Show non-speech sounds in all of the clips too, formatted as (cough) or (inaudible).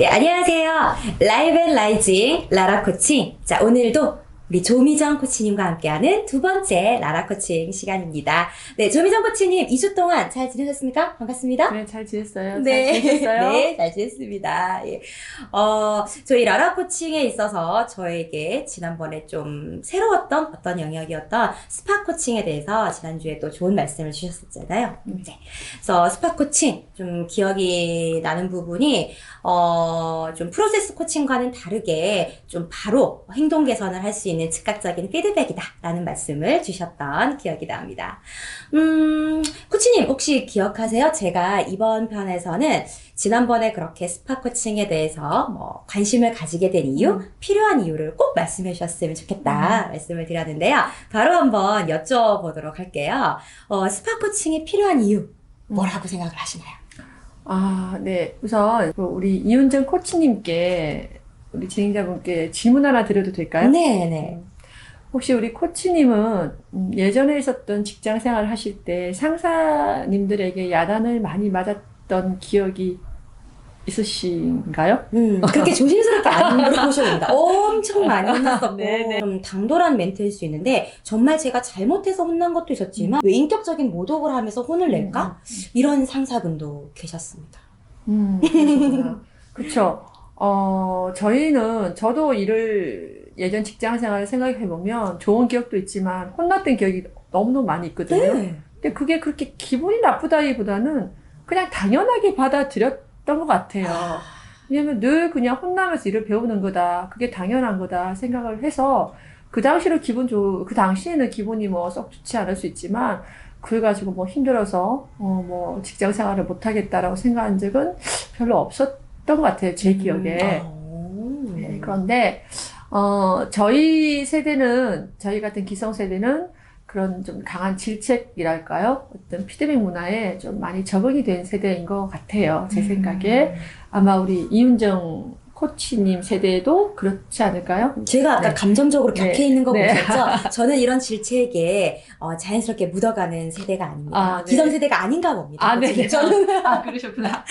네, 안녕하세요. 라이브 앤 라이징 라라 코칭. 자, 오늘도 우리 조미정 코치님과 함께하는 두 번째 라라 코칭 시간입니다. 네, 조미정 코치님 2주 동안 잘 지내셨습니까? 반갑습니다. 네, 잘 지냈어요. 네. 잘 지냈어요. 네, 잘 지냈습니다. 예. 어, 저희 라라 코칭에 있어서 저에게 지난번에 좀 새로웠던 어떤 영역이었던 스파 코칭에 대해서 지난주에 또 좋은 말씀을 주셨었잖아요. 음. 네. 그래서 스파 코칭 좀 기억이 나는 부분이 어, 좀 프로세스 코칭과는 다르게 좀 바로 행동 개선을 할 수 있는 즉각적인 피드백이다 라는 말씀을 주셨던 기억이 납니다. 음, 코치님 혹시 기억하세요? 제가 이번 편에서는 지난번에 그렇게 스파 코칭에 대해서 뭐 관심을 가지게 된 이유, 음. 필요한 이유를 꼭 말씀해 주셨으면 좋겠다 말씀을 드렸는데요. 바로 한번 여쭤보도록 할게요. 어, 스파 코칭이 필요한 이유 뭐라고 생각을 하시나요? 아, 네. 우선 그 우리 이윤정 코치님께 우리 진행자분께 질문 하나 드려도 될까요? 네, 네. 혹시 우리 코치님은 음, 예전에 있었던 직장 생활 하실 때 상사님들에게 야단을 많이 맞았던 기억이 있으신가요? 음, 그렇게 조심스럽게 안 물어보셔도 됩니다. (laughs) 엄청 많이 혼났었고, 네, 네. 좀 당돌한 멘트일 수 있는데, 정말 제가 잘못해서 혼난 것도 있었지만, 왜 인격적인 모독을 하면서 혼을 낼까? 이런 상사분도 계셨습니다. 음. 그쵸. 어, 저희는, 저도 일을 예전 직장 생활을 생각해보면 좋은 기억도 있지만 혼났던 기억이 너무너무 많이 있거든요. 네. 근데 그게 그렇게 기분이 나쁘다기보다는 그냥 당연하게 받아들였던 것 같아요. 왜냐면 늘 그냥 혼나면서 일을 배우는 거다. 그게 당연한 거다 생각을 해서 그 당시로 기분 좋, 그 당시에는 기분이 뭐 썩 좋지 않을 수 있지만 그걸 가지고 뭐 힘들어서 어 뭐 직장 생활을 못 하겠다라고 생각한 적은 별로 없었 던 것 같아요. 제 기억에. 음. 네, 그런데 어 저희 세대는 저희 같은 기성 세대는 그런 좀 강한 질책이랄까요? 어떤 피드백 문화에 좀 많이 적응이 된 세대인 것 같아요. 제 생각에 아마 우리 이윤정 코치님 세대도 그렇지 않을까요? 제가 아까 네. 감정적으로 격해 네. 있는 거 네. 보셨죠? (laughs) 저는 이런 질책에 어, 자연스럽게 묻어가는 세대가 아닙니다. 아, 네. 기성 세대가 아닌가 봅니다. 아, 네, 네. 저는 (laughs) (laughs) 아, 그러셨구나.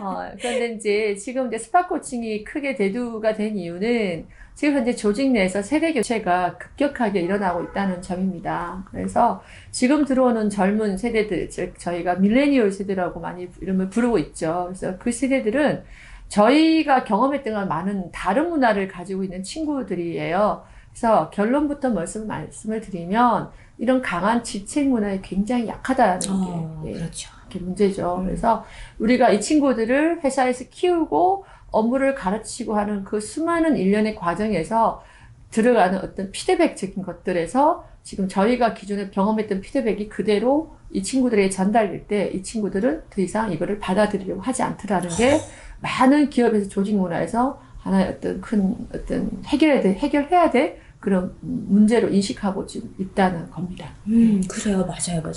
어, 그런데 이제 지금 이제 스파 코칭이 크게 대두가 된 이유는 지금 현재 조직 내에서 세대 교체가 급격하게 일어나고 있다는 점입니다. 그래서 지금 들어오는 젊은 세대들, 즉 저희가 밀레니얼 세대라고 많이 이름을 부르고 있죠. 그래서 그 세대들은 저희가 경험했던 건 많은 다른 문화를 가지고 있는 친구들이에요. 그래서 결론부터 말씀, 말씀을 드리면 이런 강한 지책 문화에 굉장히 약하다는 게 어, 예, 그렇죠. 게 문제죠. 음. 그래서 우리가 이 친구들을 회사에서 키우고 업무를 가르치고 하는 그 수많은 일련의 과정에서 들어가는 어떤 피드백적인 것들에서 지금 저희가 기존에 경험했던 피드백이 그대로 이 친구들에게 전달될 때 이 친구들은 더 이상 이거를 받아들이려고 하지 않더라는 게 (laughs) 많은 기업에서 조직 문화에서 하나의 어떤 큰 어떤 해결해야 돼, 해결해야 될 그런 문제로 인식하고 지금 있다는 겁니다. 음, 그래요. 맞아요. 맞아요.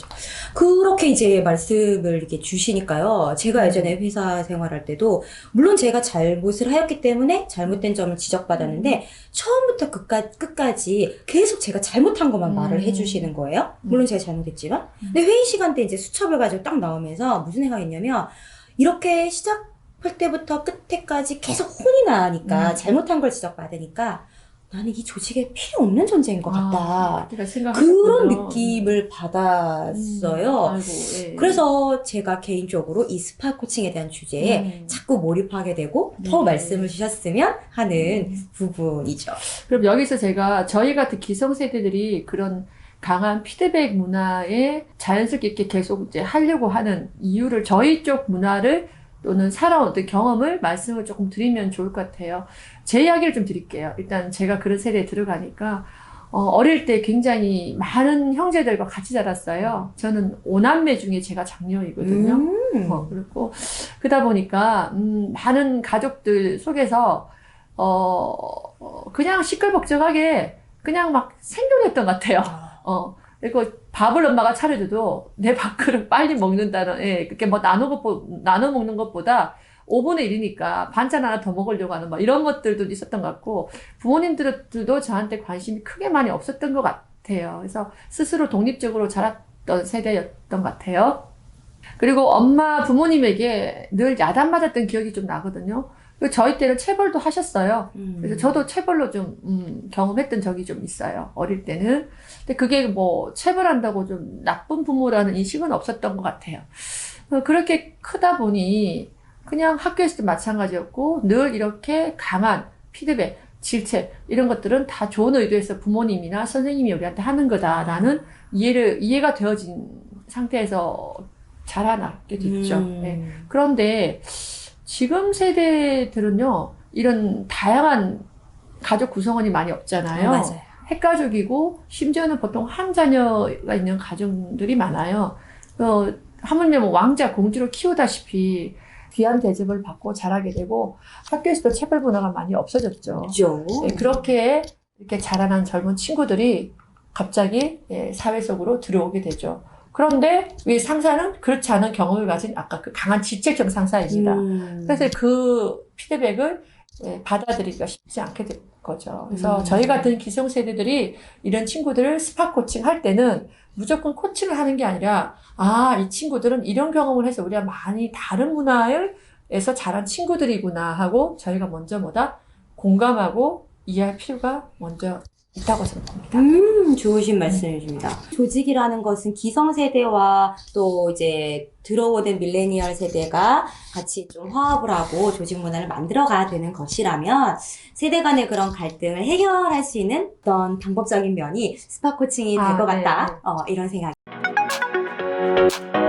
그렇게 이제 말씀을 이렇게 주시니까요. 제가 예전에 회사 생활할 때도, 물론 제가 잘못을 하였기 때문에 잘못된 점을 지적받았는데, 처음부터 끝까지, 끝까지 계속 제가 잘못한 것만 음. 말을 해주시는 거예요. 물론 제가 잘못했지만. 근데 회의 시간 때 이제 수첩을 가지고 딱 나오면서 무슨 생각했냐면, 이렇게 시작 할 때부터 끝에까지 계속 혼이 나니까, 음. 잘못한 걸 지적받으니까, 나는 이 조직에 필요 없는 존재인 것 같다. 아, 그런 생각하셨군요. 느낌을 받았어요. 음, 아이고, 예. 그래서 제가 개인적으로 이 스파 코칭에 대한 주제에 음. 자꾸 몰입하게 되고 네. 더 말씀을 주셨으면 하는 음. 부분이죠. 그럼 여기서 제가 저희 같은 기성세대들이 그런 강한 피드백 문화에 자연스럽게 계속 이제 하려고 하는 이유를 저희 쪽 문화를 또는 살아온 어떤 경험을 말씀을 조금 드리면 좋을 것 같아요. 제 이야기를 좀 드릴게요. 일단 제가 그런 세대에 들어가니까 어, 어릴 때 굉장히 많은 형제들과 같이 자랐어요. 저는 오남매 중에 제가 장녀이거든요. 음. 어, 그렇고 그러다 보니까 음, 많은 가족들 속에서 어, 어, 그냥 시끌벅적하게 그냥 막 생존했던 것 같아요. 어 그리고 밥을 엄마가 차려줘도 내 밥그릇 빨리 먹는다는 예, 그렇게 뭐 나눠 것 나눠 먹는 것보다 5분의 1이니까 반찬 하나 더 먹으려고 하는 뭐 이런 것들도 있었던 것 같고 부모님들도 저한테 관심이 크게 많이 없었던 것 같아요. 그래서 스스로 독립적으로 자랐던 세대였던 것 같아요. 그리고 엄마 부모님에게 늘 야단 맞았던 기억이 좀 나거든요. 그 저희 때는 체벌도 하셨어요. 음. 그래서 저도 체벌로 좀 음, 경험했던 적이 좀 있어요. 어릴 때는. 근데 그게 뭐 체벌한다고 좀 나쁜 부모라는 인식은 없었던 것 같아요. 어, 그렇게 크다 보니 그냥 학교에서도 마찬가지였고 늘 이렇게 강한 피드백, 질책 이런 것들은 다 좋은 의도에서 부모님이나 선생님이 우리한테 하는 거다라는 이해를 이해가 되어진 상태에서 자라나게 됐죠. 음. 네. 그런데 지금 세대들은요, 이런 다양한 가족 구성원이 많이 없잖아요. 맞아요. 핵가족이고, 심지어는 보통 한 자녀가 있는 가정들이 많아요. 어, 하물며 뭐 왕자, 공주를 키우다시피 귀한 대접을 받고 자라게 되고, 학교에서도 체벌 문화가 많이 없어졌죠. 그죠. 네, 그렇게 이렇게 자라난 젊은 친구들이 갑자기 예, 사회 속으로 들어오게 되죠. 그런데 이 상사는 그렇지 않은 경험을 가진 아까 그 강한 질책적 상사입니다. 음. 그래서 그 피드백을 예, 받아들이기가 쉽지 않게 된 거죠. 그래서 음. 저희 같은 기성세대들이 이런 친구들을 스파 코칭 할 때는 무조건 코칭을 하는 게 아니라 아, 이 친구들은 이런 경험을 해서 우리가 많이 다른 문화에서 자란 친구들이구나 하고 저희가 먼저 뭐다 공감하고 이해할 필요가 먼저 있다고 생각합니다. 음, 좋으신 말씀이십니다. 조직이라는 것은 기성세대와 또 이제 들어오는 밀레니얼 세대가 같이 좀 화합을 하고 조직 문화를 만들어가야 되는 것이라면 세대 간의 그런 갈등을 해결할 수 있는 어떤 방법적인 면이 스파 코칭이 될 아, 것 네, 같다. 네. 어, 이런 생각이 (laughs)